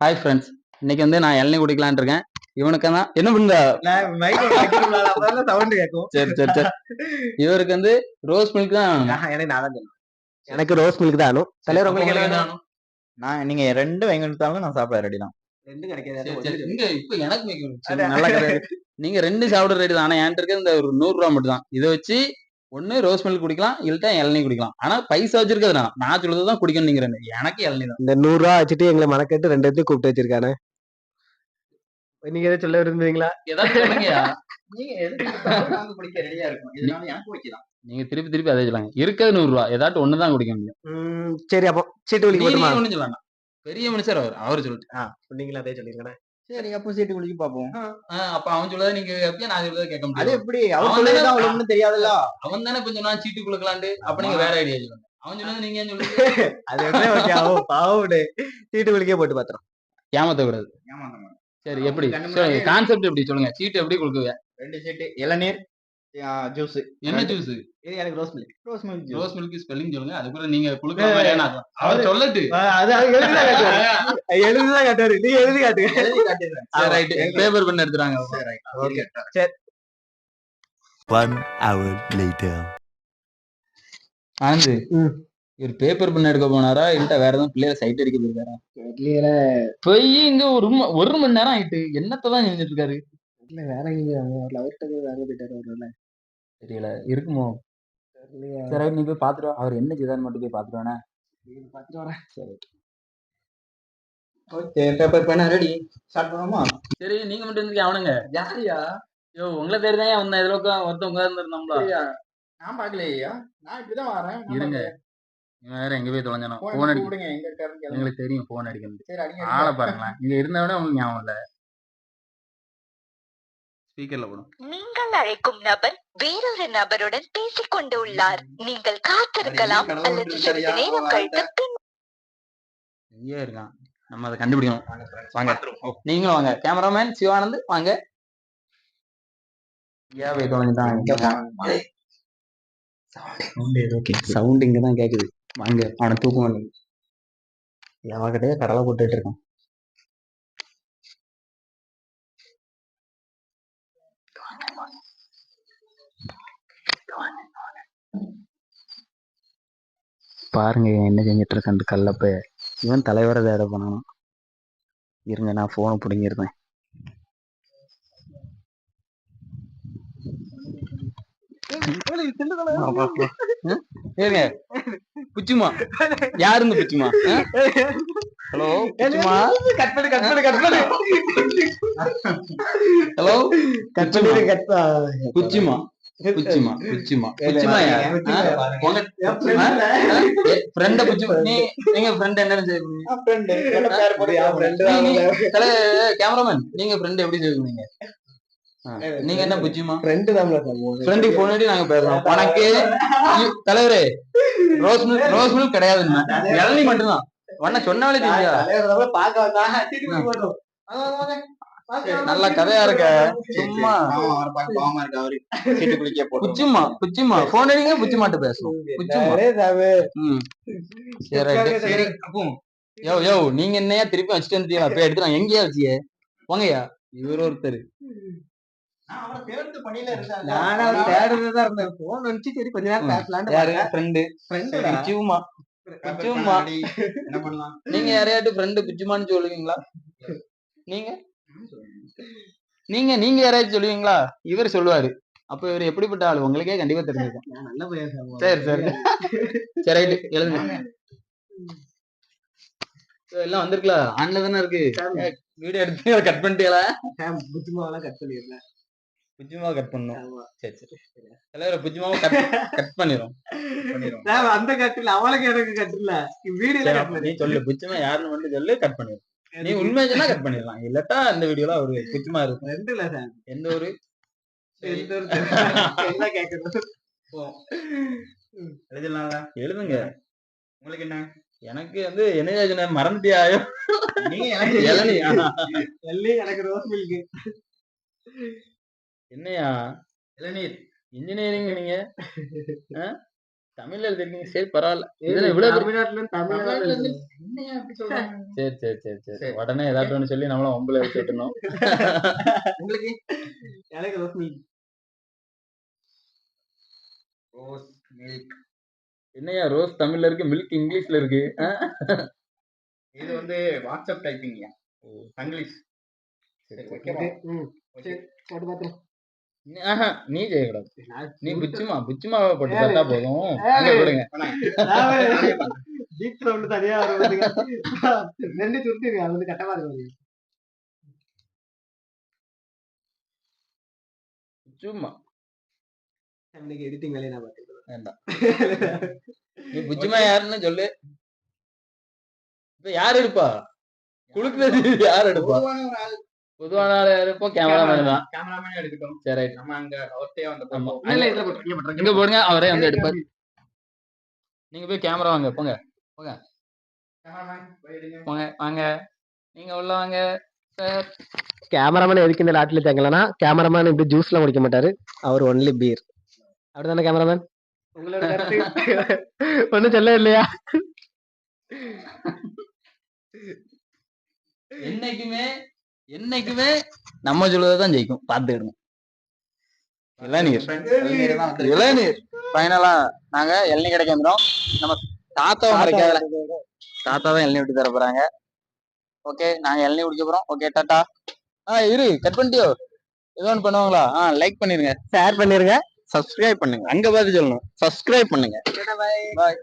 Hi friends இன்னைக்கு வந்து நான் இளநீ குடிக்கலாம்னு இருக்கேன். இவனுக்கு தான் என்ன பண்ணுற சவுண்ட் கேட்கும் சரி சரி சரி. இவருக்கு வந்து ரோஸ் மில்க் தான். எனக்கு நான் தான் சொல்லுவேன் எனக்கு ரோஸ் மில்க் தான் வேணும். தலைவர் உங்களுக்கு நான் நீங்க ரெண்டு வாங்கி கொடுத்தாலும் நான் சாப்பிட ரெடி தான். ரெண்டு சரி, சரி. கிடைக்காது இங்க இப்ப எனக்கு மிக சரி, அதான். நல்ல கதை இருக்கு. நீங்க ரெண்டு சாப்பிட ரெடி தான். ஆனா என்கிட்ட இருக்கிறது இந்த ஒரு நூறு ரூபா மட்டும் தான் இதை வச்சு ஒண்ணு ரோஸ் மில்க் குடிக்கலாம் இல்லட்டா இளநீ குடிக்கலாம். ஆனா பைசா வச்சிருக்கிறது நான். நான் சொல்றது தான் குடிக்கணும் நீங்க ரெண்டு எனக்கு இளநீ தான். இந்த நூறு ரூபா வச்சுட்டு எங்களை மனக்கட்டு ரெண்டு இடத்தையும் கூப்பிட்டு வச்சிருக்கானே. நீங்க எதை சொல்ல விரும்புவீங்களா? ஏதாவது நீங்க எதுக்கு குடிக்க ரெடியா இருக்கும் இதனால எனக்கு வைக்கலாம் நீங்க திருப்பி திருப்பி அதே சொல்லுங்க. இருக்கிறது நூறு ரூபா. ஏதாட்டும் ஒண்ணு தான் குடிக்க முடியும். ம், சரி அப்போ சீட்டு ஒண்ணும் சொல்லலாம் பெரிய மனுஷர் அவர். அவர் சொல்லிட்டு நீங்களும் அதே சொல்லிருக்கேன் சரி அப்போ சீட்டு குளிக்க பாப்போம். அப்ப அவன் சொல்லதை நீங்க கேட்பியா நான் சொல்லதை கேட்க அது முடியாது எப்படி? அவன் சொல்லிதான் தானே- அவ்வளவு ஒண்ணும் தெரியாதுல்ல. அவன் தானே கொஞ்சம் நான் சீட்டு குடுக்கலான்ட்டு அப்ப நீங்க வேற ஐடியா சொல்லுங்க. அவன் சொன்னது நீங்க ஏன் சொல்லுங்க அது எப்படி ஓகே ஆகும் பாவம் சீட்டு குளிக்கே போட்டு பாத்துறோம் ஏமாத்த கூடாது. சரி எப்படி? கான்செப்ட் எப்படி? சொல்லுங்க சீட்டு எப்படி கொடுக்குவீங்க ரெண்டு சீட்டு. இளநீர். ஜூஸ் என்ன ஜூஸ் எனக்கு rose milk rose milk juice rose milk spelling சொல்லுங்க. அதுக்குள்ள நீங்க குடுக்குற மாதிரியான அவர் சொல்லட்டு. அது நீங்க எழுதி சரி ரைட் பேப்பர் பண்ண எடுத்துறாங்க. சரி, hour later. ஆனந்து. இவர் பேப்பர் பண்ண எடுக்க போனாரா? இல்ல வேற எதுவும் பிள்ளைய சைட் அடிக்க போயிருக்காரா? போய் இங்க ஒரு ஒரு மணி நேரம் ஆயிட்டு என்னத்தை தான் செஞ்சுட்டு இருக்காரு? இல்ல வேற எங்க லவர்கிட்ட வேற போயிட்டாரு அவர்ல தெரியல. இருக்குமோ? சரி நீ போய் பாத்துட்டு வா. அவர் என்ன செய்தாரு மட்டும் போய் பாத்துட்டு வானே பாத்துட்டு வரேன் ஓகே பேப்பர் பண்ண ரெடி ஸ்டார்ட் பண்ணுவோமா? சரி நீங்க மட்டும் இருந்துக்க அவனுங்க. யாரியா யோ உங்களை பேர் தான் வந்தேன். இதுல உட்கா ஒருத்தன் உட்கார்ந்து இருந்தோம்ல நான் பாக்கலையா நான் இப்படிதான் வரேன். இருங்க. இவன் வேற எங்க போய் தொலைஞ்சானோ? போன் போன் அடிக்க. கூப்பிடுங்க எங்க இருக்காருன்னு கேளுங்க. எங்களுக்கு தெரியும் போன் அடிக்கிறது சரி அடிங்க. ஆளை பாருங்களேன். இங்க இருந்தவனே உங்களுக்கு ஞாபகம் இல்ல. ஸ்பீக்கர்ல போடும் நீங்கள் அழைக்கும் நபர் வேறொரு நபருடன் பேசிக் கொண்டு உள்ளார் நீங்கள் காத்திருக்கலாம் அல்லது சிறிது நேரம் கழித்து பின் இங்கே இருக்கான். நம்ம அதை கண்டுபிடிக்கணும். வாங்க நீங்களும் வாங்க. கேமராமேன் சிவானந்த் வாங்க. சவுண்ட் இங்க தான் கேக்குது. வாங்க. அவனை தூக்கம் கடலை போட்டுட்டு இருக்கான். பாருங்க இவன் என்ன செஞ்சிட்டு இருக்கான் அந்த கல்லப்ப இவன் தலைவரை தேட பண்ணணும் இருங்க நான் போனை பிடிங்கிருந்தேன் ஏங்க புச்சுமா? யாரு இந்த புச்சுமா ஹலோ புச்சுமா? கட் பண்ணு கட் பண்ணு கட் பண்ணு. ஹலோ கட் பண்ணி கட் புச்சுமா? ஃப்ரெண்ட நீ நீங்க ஃப்ரெண்ட் என்ன கேமராமேன் நீங்க ஃப்ரெண்ட் எப்படி செய்வீங்க ஆ, நீங்க என்ன புச்சுமா ஃப்ரெண்டு தான் ஃப்ரெண்டுக்கு போன் பண்ணி நாங்க பேசுறோம். உனக்கு தலைவரே ரோஸ் மில்க் ரோஸ் மில்க் இளநீ மட்டும்தான். உன்ன சொன்னாலே தெரியா பாக்க வந்தா நல்ல கதையா இருக்க. சும்மா. பாவமா இருக்கு அவரு சீட்டு குளிக்க போட்டு புச்சுமா புச்சுமா போன் அடிங்க புச்சுமாட்டு பேசுவோம். புச்சுமா யோ யோ நீங்க என்னையா திருப்பி வச்சுட்டு வந்துட்டீங்களா போய் எடுத்து நான் எங்கேயா வச்சியே? போங்கய்யா இவர் ஒருத்தர். நீங்க யாரையாட்டு ஃப்ரெண்டு புச்சுமான்னு சொல்லுவீங்களா? நீங்க? நீங்க நீங்க யாராச்சும் சொல்லுவீங்களா? இவர் சொல்லுவாரு. அப்ப இவர் எப்படிப்பட்ட ஆளு? உங்களுக்கே கண்டிப்பா தெரிஞ்சிருக்கும். நான் நல்ல பையன் சார். சரி சரி. ரைட்டு. எழுதுங்க. எல்லாம் வந்திருக்கலாம் ஆன்ல தானே இருக்கு. வீடியோ எடுத்து கட் பண்ணிட்டீங்களா? சாம், புத்திமாவெல்லாம் cut பண்ணிடுறேன். புஜ்ஜுமாவை கட் பண்ணணும் ஆமா. சரி சரி. தலைவரை புஜ்ஜுமாவை கட் கட் சாம், அந்த கட்டில அவளுக்கு எனக்கு கட்டில வீடியோல கட் பண்ணி சொல்லு. புஜ்ஜுமா யாருன்னு மட்டும் சொல்லு கட் பண்ணிடும் நீ உண்மை சொன்னா கட் பண்ணிடலாம். இல்லாட்டா இந்த வீடியோல அவரு புஜ்ஜுமா இருக்கும் ரெண்டு இல்ல சார் எந்த ஒரு எந்த ஒரு என்ன கேக்குறது? எழுதலாம்ல எழுதுங்க. உங்களுக்கு என்ன? எனக்கு வந்து என்ன மறந்துட்டியாயோ நீங்க எனக்கு எனக்கு ரோஸ் மில்க் என்னையா? இளநீர். இன்ஜினியரிங் நீங்க? தமிழ்ல எழுதிருக்கீங்க சரி பரவாயில்ல. இவ்வளவு தமிழ்நாட்டுல தமிழ்நாட்டுல இருந்து சரி சரி சரி சரி சரி. உடனே ஏதாட்டும் ஒண்ணு சொல்லி நம்மள ஒம்பளை வச்சு விட்டணும் உங்களுக்கு? எனக்கு ரோஸ் ரோஸ் மில்க். என்னையா ரோஸ் தமிழ்ல இருக்கு மில்க் இங்கிலீஷ்ல இருக்கு? இது வந்து வாட்ஸ்அப் டைப்பிங்யா இங்கிலீஷ். சரி ஓகே ஆஹா, நீ செய்யக்கூடாது நீ புச்சுமா புச்சுமாவை போட்டு. பார்த்தா போதும். அங்க போடுங்க டீப் சவுண்ட் தனியா ரெண்டு சுருட்டிருக்கு அது வந்து கட்டமா இருக்கு சும்மா. இன்னைக்கு எடிட்டிங் வேலையை நான் பாத்துக்கிறேன் வேண்டாம். நீ புச்சுமா யாருன்னு சொல்லு. இப்ப யார் எடுப்பா? குடுக்குறது யார் எடுப்பா? பொதுவான இப்போ கேமராமேன் தான். கேமராமேன் எடுக்கட்டும். சரி. நம்ம அங்க வந்து இங்க போடுங்க. அவரே வந்து எடுப்பாரு. நீங்க போய் கேமரா வாங்க. போங்க. கேமராமேன் போய் எடுங்க. போங்க. வாங்க. நீங்க உள்ள வாங்க. சார் கேமராமேன் எதுக்கு இந்த லாட்டில தங்கலனா கேமராமேன் இப்படி ஜூஸ்லாம் குடிக்க மாட்டாரு. அவர் ஒன்லி பீர் அப்படிதானே கேமராமேன் உங்களோட சொல்ல இல்லையா என்னைக்குமே என்னைக்குமே நம்ம சொல்லுவதான் ஜெயிக்கும். பார்த்துக்கிடுங்க. இளநீர். இளநீர். ஃபைனலா நாங்க இளநீர் கிடைக்க வந்துடும் நம்ம தாத்தாவும் கிடைக்காத தாத்தா தான் இளநீர் விட்டு தர போறாங்க. ஓகே நாங்க இளநீர் குடிக்க போறோம். Okay tata. ஆ இரு கட் பண்ணிட்டியோ? ஏதோ ஒன்று பண்ணுவாங்களா? ஆ லைக் பண்ணிருங்க. ஷேர் பண்ணிருங்க. சப்ஸ்கிரைப் பண்ணுங்க. அங்க பார்த்து சொல்லணும். சப்ஸ்கிரைப் பண்ணுங்க. பாய்